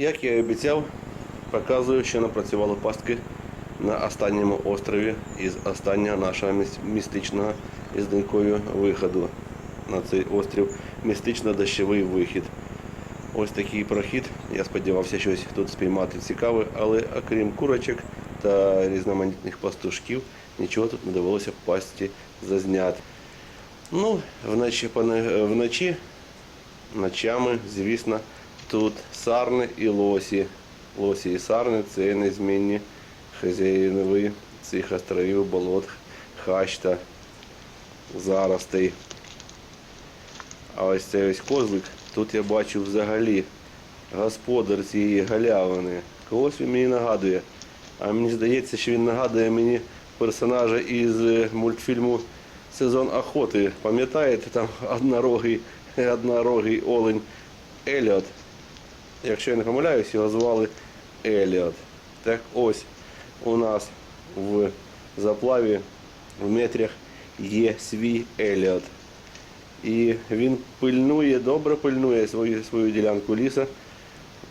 Як я і обіцяв, показую, що напрацювали пастки на останньому острові із останнього нашого містичного із донькою виходу на цей острів. Містично-дощовий вихід. Ось такий прохід. Я сподівався щось тут спіймати цікаве, але окрім курочок та різноманітних пастушків, нічого тут не довелося в пасті зазняти. Ну, вночі, вночі ночами, звісно, тут сарни і лосі. Лосі і сарни це незмінні хазяїнові цих островів, болот, хач та заростей. А ось цей ось козлик, тут я бачу взагалі господар цієї галявини. Когось він мені нагадує. А мені здається, що він нагадує мені персонажа із е, мультфільму Сезон охоти. Пам'ятаєте, там однорогий, однорогий олень Еліот. Якщо я не помиляюсь, його звали Еліот. Так ось у нас в заплаві в метрях є свій Еліот. І він пильнує, добре пильнує свою, свою ділянку ліса,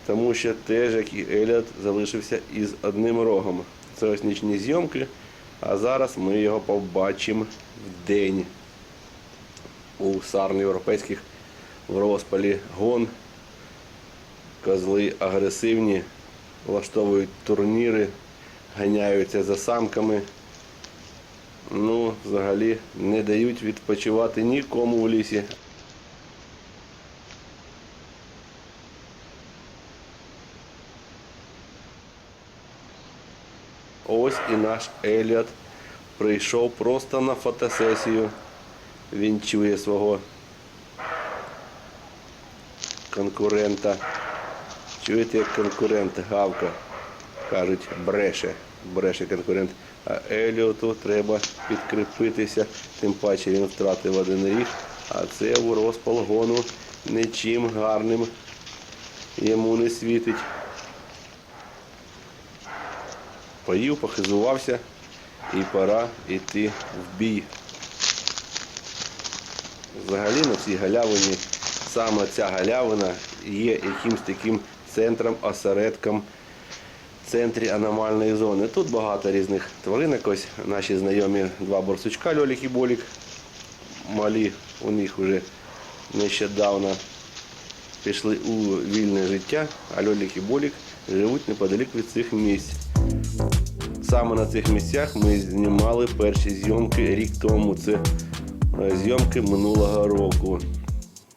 тому що теж, як і Еліот, залишився із одним рогом. Це ось нічні зйомки, а зараз ми його побачимо в день у сарн європейських в розпалі гон. Козли агресивні, влаштовують турніри, ганяються за самками. Ну, взагалі не дають відпочивати нікому в лісі. Ось і наш Еліот прийшов просто на фотосесію. Він чує свого конкурента. Чуєте, як конкурент гавка. Кажуть, бреше, бреше конкурент. А Еліоту треба підкріпитися, тим паче він втратив один ріг, а це у розпал гону нічим гарним йому не світить. Поїв, похизувався і пора йти в бій. Взагалі на цій галявині саме ця галявина є якимсь таким центром, осередком в центрі аномальної зони. Тут багато різних тваринок. Ось наші знайомі два борсучка Льолік і Болік. Малі у них вже нещодавно пішли у вільне життя, а Льолік і Болік живуть неподалік від цих місць. Саме на цих місцях ми знімали перші зйомки рік тому. Це е, зйомки минулого року.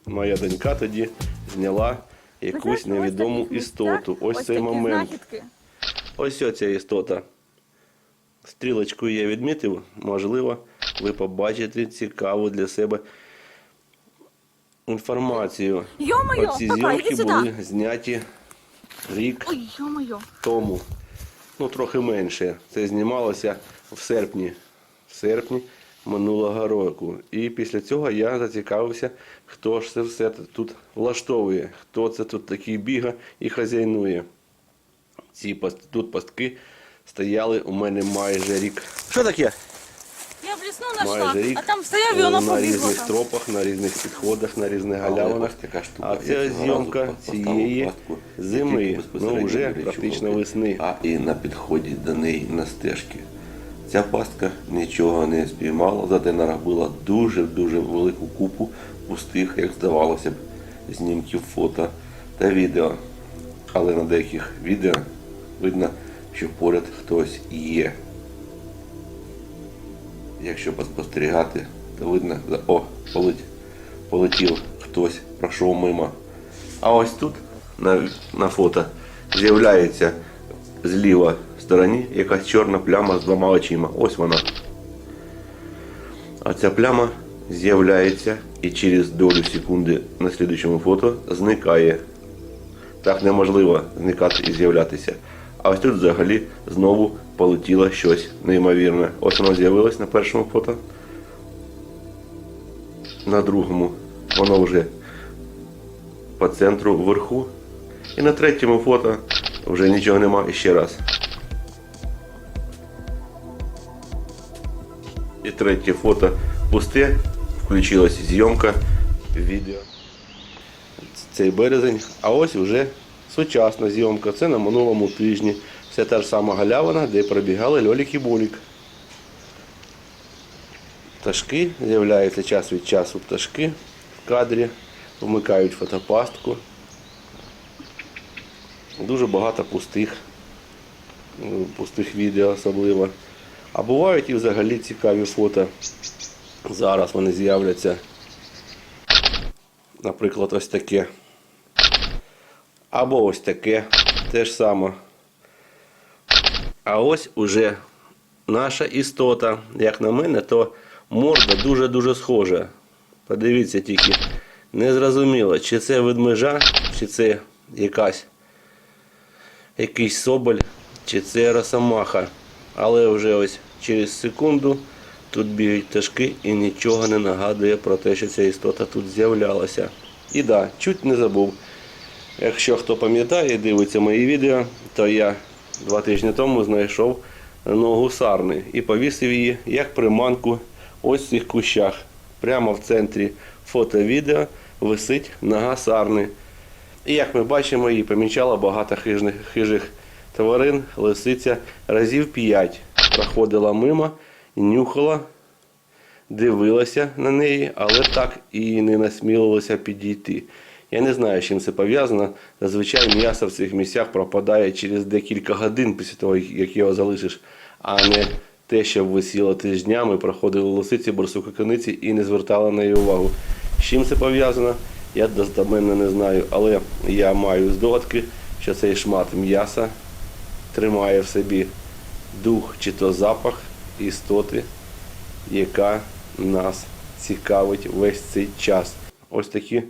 Моя донька тоді зняла якусь невідому істоту. Ось цей момент. Ось оця істота. Стрілочкою я відмітив, можливо, ви побачите цікаву для себе інформацію. Оці зйомки були зняті рік тому. Ну, трохи менше. Це знімалося в серпні. В серпні минулого року. І після цього я зацікавився, хто ж це все тут влаштовує, хто це тут такий біга і хазяйнує. Ці паст- тут пастки стояли у мене майже рік. Що таке? Я в лісну знайшла, рік. а там стояв і воно на різних там. тропах, на різних підходах, на різних галявинах. А це зйомка цієї зими, ну вже практично весни. А і на підході до неї на стежки. Ця пастка нічого не спіймала, зате наробила дуже-дуже велику купу пустих, як здавалося б, знімків фото та відео. Але на деяких відео видно, що поряд хтось є. Якщо поспостерігати, то видно, о, полетів хтось, пройшов мимо. А ось тут на, на фото з'являється зліва стороні якась чорна пляма з двома очима. Ось вона. А ця пляма з'являється і через долю секунди на слідчому фото зникає. Так неможливо зникати і з'являтися. А ось тут взагалі знову полетіло щось неймовірне. Ось воно з'явилось на першому фото. На другому воно вже по центру вверху. І на третьому фото вже нічого нема ще раз. І третє фото пусте, включилась зйомка відео. Цей березень, а ось вже Сучасна зйомка, це на минулому тижні. Все та ж сама галявина, де пробігали Льолік і Болік. Пташки, з'являються час від часу пташки в кадрі, вмикають фотопастку. Дуже багато пустих, ну, пустих відео особливо. А бувають і взагалі цікаві фото. Зараз вони з'являться. Наприклад, ось таке. Або ось таке. Те ж саме. А ось уже наша істота. Як на мене, то морда дуже-дуже схожа. Подивіться тільки. Незрозуміло, чи це ведмежа, чи це якась якийсь соболь, чи це росомаха. Але вже ось через секунду тут бігають пташки і нічого не нагадує про те, що ця істота тут з'являлася. І да, чуть не забув. Якщо хто пам'ятає і дивиться мої відео, то я два тижні тому знайшов ногу сарни і повісив її як приманку ось в цих кущах. Прямо в центрі фото-відео висить нога сарни. І як ми бачимо, її помічало багато хижних, хижих тварин. Лисиця разів п'ять проходила мимо, нюхала, дивилася на неї, але так і не насмілилася підійти. Я не знаю, з чим це пов'язано. Зазвичай м'ясо в цих місцях пропадає через декілька годин після того, як його залишиш, а не те, що висіло тижнями, проходили лисиці, борсуки кониці і не звертали на неї увагу. З чим це пов'язано, я достеменно не знаю, але я маю здогадки, що цей шмат м'яса тримає в собі дух чи то запах істоти, яка нас цікавить весь цей час. Ось такі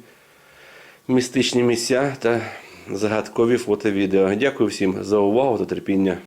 містичні місця та загадкові фото-відео. Дякую всім за увагу та терпіння.